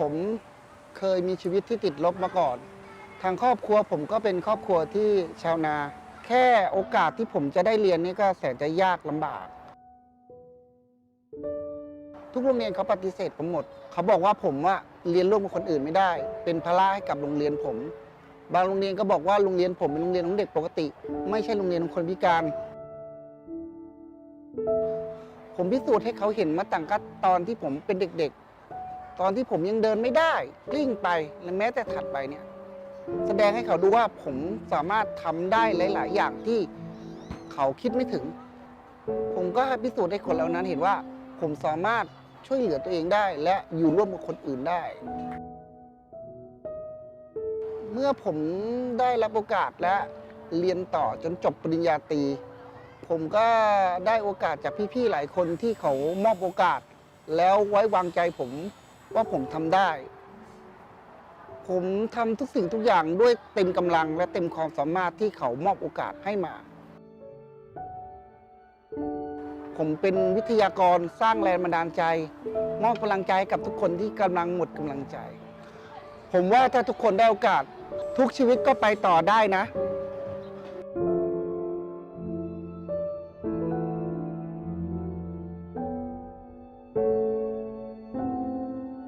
ผมเคยมีชีวิตที่ติดลบมาก่อน ทางครอบครัวผมก็เป็นครอบครัวที่ชาวนา แค่โอกาสที่ผมจะได้เรียนนี่ก็แสนจะยากลำบาก ทุกโรงเรียนเขาปฏิเสธผมหมด เขาบอกว่าผมว่าเรียนร่วมกับคนอื่นไม่ได้ เป็นภาระให้กับโรงเรียนผม บางโรงเรียนก็บอกว่าโรงเรียนผมเป็นโรงเรียนของเด็กปกติ ไม่ใช่โรงเรียนของคนพิการ ผมพิสูจน์ให้เขาเห็นมาตั้งแต่ตอนที่ผมเป็นเด็กๆ ตอนที่ผมยังเดินไม่ได้กลิ้งไปและแม้แต่ถัดไปเนี่ย แสดงให้เขาดูว่าผมสามารถทำได้หลาย ๆ อย่างที่เขาคิดไม่ถึง ผมก็พิสูจน์ให้คนเหล่านั้นเห็นว่า ผมสามารถช่วยเหลือตัวเองได้ และอยู่ร่วมกับคนอื่นได้ เมื่อผมได้รับโอกาสและเรียนต่อจนจบปริญญาตรี ผมก็ได้โอกาสจากพี่ ๆ หลายคนที่เขามอบโอกาส แล้วไว้วางใจผม ว่าผมทำได้ ผมทำทุกสิ่งทุกอย่างด้วยเต็มกำลังและเต็มความสามารถที่เขามอบโอกาสให้มา ผมเป็นวิทยากรสร้างแรงบันดาลใจ มอบพลังใจให้กับทุกคนที่กำลังหมดกำลังใจ ผมว่าถ้าทุกคนได้โอกาส ทุกชีวิตก็ไปต่อได้นะ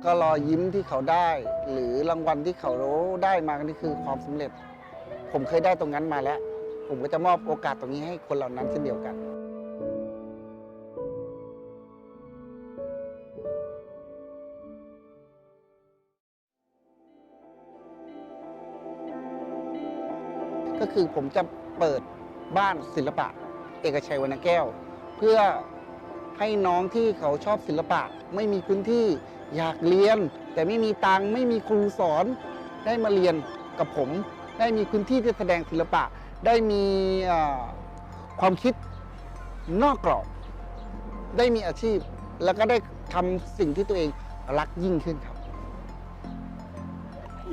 ก็รอยยิ้มที่เขาได้ หรือรางวัลที่เขาได้มานี่คือความสำเร็จ ผมเคยได้ตรงนั้นมาแล้ว ผมก็จะมอบโอกาสตรงนี้ให้คนเหล่านั้นเช่นเดียวกันก็คือผมจะเปิดบ้านศิลปะ เอกชัยวรรณแก้ว เพื่อให้น้องที่เขาชอบศิลปะ ไม่มีพื้นที่ อยากเรียน แต่ไม่มีตังค์ไม่มีครูสอนได้มาเรียนกับผม ได้มีพื้นที่ที่แสดงศิลปะ ได้มีความคิดนอกกรอบ ได้มีอาชีพ แล้วก็ได้ทำสิ่งที่ตัวเองรักยิ่งขึ้นครับ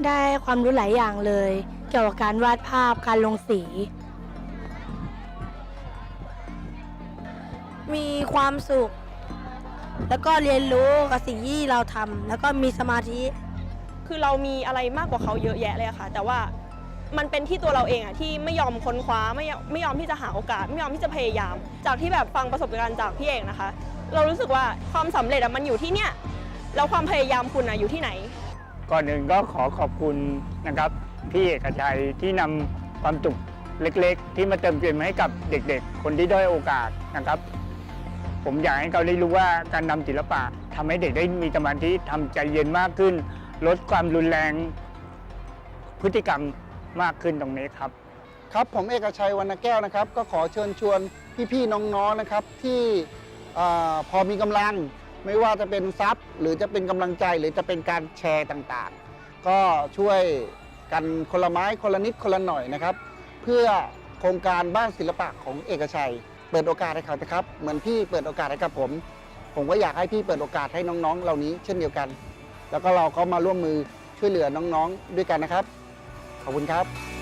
ได้ความรู้หลายอย่างเลย เกี่ยวกับการวาดภาพการลงสี มีความสุข แล้วก็เรียนรู้กับสิ่งที่เราทำแล้วก็มีสมาธิ คือเรามีอะไรมากกว่าเขาเยอะแยะเลยอะค่ะ แต่ว่ามันเป็นที่ตัวเราเองอะที่ไม่ยอมค้นคว้าไม่ยอมไม่ยอมที่จะหาโอกาส ไม่ยอมที่จะพยายาม จากที่แบบฟังประสบการณ์จากพี่เอกนะคะ เรารู้สึกว่าความสำเร็จอะมันอยู่ที่เนี่ยแล้วความพยายามคุณอะอยู่ที่ไหน ก่อนอื่นก็ขอขอบคุณนะครับ พี่เอกชัยที่นำความสุขเล็กๆ ที่มาเติมเต็มให้กับเด็กๆ คนที่ด้อยโอกาสนะครับ ผมอยากให้เขาได้รู้ว่าการนำศิลปะทำให้เด็กได้มีสมาธิทำใจเย็นมากขึ้น ลดความรุนแรง พฤติกรรมมากขึ้นตรงนี้ครับ ครับผมเอกชัยวรรณแก้วนะครับ ก็ขอเชิญชวนพี่ๆน้องๆนะครับที่พอมีกำลังไม่ว่าจะเป็นทรัพย์ หรือจะเป็นกำลังใจหรือจะเป็นการแชร์ต่างๆ ก็ช่วยกันคนละไม้คนละนิดคนละหน่อยนะครับ เพื่อโครงการบ้านศิลปะของเอกชัย เปิดโอกาสให้เขานะครับ เหมือนพี่เปิดโอกาสให้กับผม ผมก็อยากให้พี่เปิดโอกาสให้น้องๆ เหล่านี้เช่นเดียวกัน แล้วก็เราก็มาร่วมมือช่วยเหลือน้องๆ ด้วยกันนะครับ ขอบคุณครับ